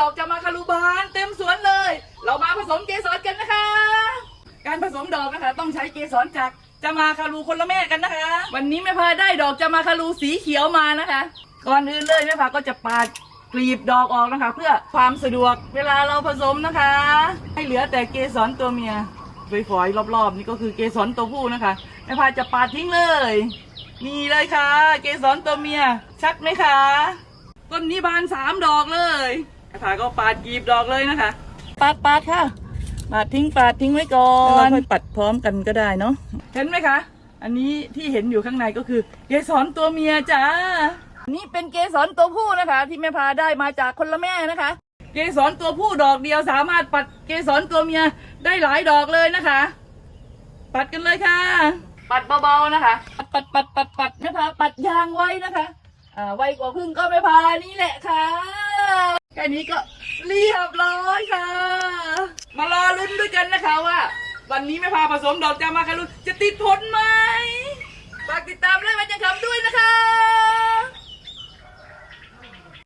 ดอกจะมาคารุบานเต็มสวนเลย เรามาผสมเกสรกันนะคะ การผสมดอกนะคะ ต้องใช้เกสรจากจะมาคารูคนละแม่กันนะคะ วันนี้แม่พาได้ดอกจะมาคารูสีเขียวมานะคะ ก่อนอื่นเลยแม่พาก็จะปาดกลีบดอกออกนะคะ เพื่อความสะดวกเวลาเราผสมนะคะ ให้เหลือแต่เกสรตัวเมียฝอยๆรอบๆ นี่ก็คือเกสรตัวผู้นะคะแม่พาจะปาดทิ้งเลยนี่เลยค่ะ เกสรตัวเมียชัดไหมคะ ต้นนี้บานสามดอกเลย แม่พาก็ปาดกลีบดอกเลยนะคะ ปาดปาดค่ะ ปาดทิ้งปาดทิ้งไว้ก่อนแล้วเราค่อยปัดพร้อมกันก็ได้เนาะ เห็นไหมคะ อันนี้ที่เห็นอยู่ข้างในก็คือเกสรตัวเมียจ้า นี่เป็นเกสรตัวผู้นะคะ ที่แม่พาได้มาจากคนละแม่นะคะ เกสรตัวผู้ดอกเดียวสามารถปัดเกสรตัวเมียได้หลายดอกเลยนะคะ ปัดกันเลยค่ะ ปัดเบาๆนะคะ ปัดปัดปัดปัดปัดแม่พาปัดยางไว้นะคะ อ่าไวกว่าพึ่งก็แม่พานี่แหละค่ะแค่ นี้ก็เรียบร้อยค่ะ มารอลุ้นด้วยกันนะคะว่า วันนี้แม่พาผสมดอกจามาคารุจะติดผลไหม